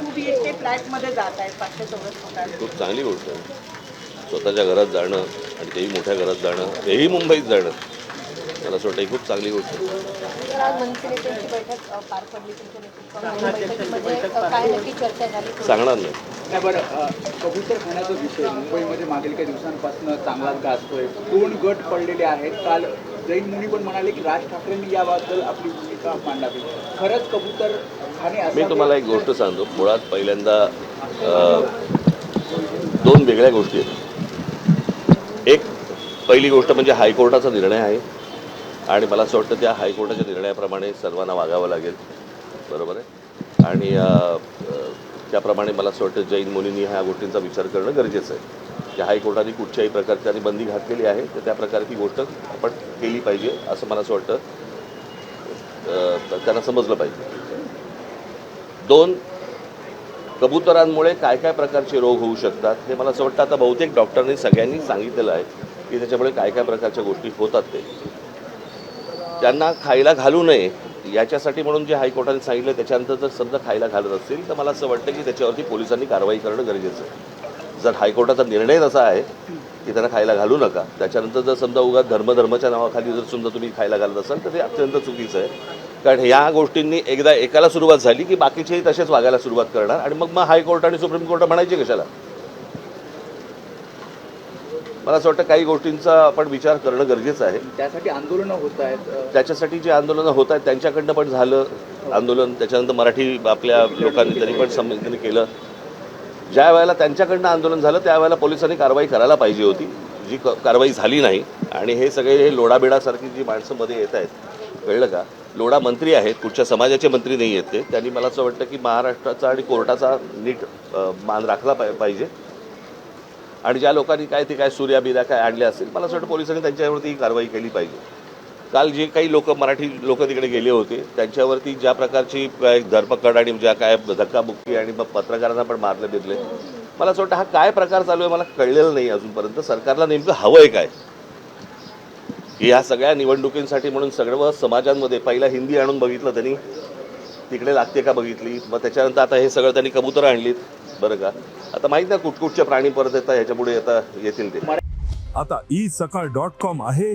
To be H के फ्लॅटमध्ये जात आहेत पाचशे चौरस फुटात खूप चांगली गोष्ट आहे. स्वतःच्या घरात जाणं आणि तेही मोठ्या घरात जाणं तेही मुंबईत जाणं मला असं वाटतं ही खूप चांगली गोष्ट आहे. तर आज मनसे नेत्यांची बैठक अ, पार पडली तुमच्या नेतृत्वामध्ये बैठकीमध्ये अ, काय नक्की चर्चा झाली सांगणार नाही. नाही बरं अ, कबूतर खाण्याचा विषय मुंबईमध्ये मागील काही दिवसांपासून चांगलाच गाजतोय. दोन गट पडलेले आहेत. काल जैन मुनी पण म्हणाले की राज ठाकरेंनी याबद्दल आपली भूमिका मांडावी. खरंच कबूतर खाणे मी? तुम्हाला एक गोष्ट सांगतो. मुळात पहिल्यांदा दोन वेगळ्या गोष्टी आहेत. एक पहिली गोष्ट म्हणजे हायकोर्टाचा निर्णय आहे. आणि मला असं वाटतं त्या हायकोर्टाच्या निर्णयाप्रमाणे सर्वांना वागावं लागेल. बरोबर आहे? आणि त्याप्रमाणे मला असं वाटतं जैन मुनींनी ह्या गोष्टींचा विचार करणं गरजेचं आहे. की हायकोर्टाने कुठच्याही प्रकारची आणि बंदी घातलेली आहे तर त्या प्रकारे ती गोष्ट आपण केली पाहिजे असं मला असं वाटतं. त्यांना समजलं पाहिजे. दोन कबुतरांमुळे काय काय प्रकारचे रोग होऊ शकतात हे मला असं वाटतं. आता बहुतेक डॉक्टरांनी सगळ्यांनी सांगितलेलं आहे की त्याच्यामुळे काय काय प्रकारच्या गोष्टी होतात ते. त्यांना खायला घालू नये याच्यासाठी म्हणून जे हायकोर्टाने सांगितलं त्याच्यानंतर जर समजा खायला घालत असतील तर मला असं वाटतं की त्याच्यावरती पोलिसांनी कारवाई करणं गरजेचं आहे. जर हायकोर्टाचा निर्णय तसा आहे की त्यांना खायला घालू नका. त्याच्यानंतर जर समजा उगा धर्मधर्माच्या नावाखाली जर समजा तुम्ही खायला घालत असाल तर ते अत्यंत चुकीचं आहे. कारण ह्या गोष्टींनी एकदा एकाला सुरुवात झाली की बाकीचेही तसेच वागायला सुरुवात करणार. आणि मग मग हायकोर्ट आणि सुप्रीम कोर्ट म्हणायचे कशाला? मला असं वाटतं काही गोष्टींचा आपण विचार करणं गरजेचं आहे. त्यासाठी आंदोलनं होत आहेत. त्याच्यासाठी जे आंदोलनं होत आहेत त्यांच्याकडनं पण झालं आंदोलन. त्याच्यानंतर मराठी आपल्या लोकांनी तरी पण समजून केलं. ज्या वेळेला त्यांच्याकडनं आंदोलन झालं त्यावेळेला पोलिसांनी कारवाई करायला पाहिजे होती. जी क कारवाई झाली नाही आणि हे सगळे हे लोडाबिडासारखी जी माणसं मध्ये येत आहेत कळलं का? लोडा मंत्री आहेत कुठच्या समाजाचे मंत्री नाही आहेत ते. त्यांनी मला असं वाटतं की महाराष्ट्राचा आणि कोर्टाचा नीट मान राखला पाहिजे. आणि ज्या लोकांनी काय ते काय सूर्या बिर्या काय आणल्या असतील मला असं वाटतं पोलिसांनी त्यांच्यावरती ही कारवाई केली पाहिजे. काल जे काही लोक मराठी लोक तिकडे गेले होते त्यांच्यावरती ज्या प्रकारची धरपकड आणि ज्या काय धक्काबुक्की आणि मग पत्रकारांना पण मारले बिरले मला असं वाटतं हा काय प्रकार चालू आहे मला कळलेलं नाही अजूनपर्यंत. सरकारला नेमकं हवं आहे काय? की ह्या सगळ्या निवडणुकींसाठी म्हणून सर्व समाजांमध्ये पहिला हिंदी आणून बघितलं त्यांनी तिकडे लागते का बघितली? मग त्याच्यानंतर आता हे सगळं त्यांनी कबुतरं आणलीत बरं का? आता माहीत नाही कुठकुठचे प्राणी परत येतात ह्याच्यापुढे येता येतील ते. आता ई सकाळ डॉट कॉम आहे.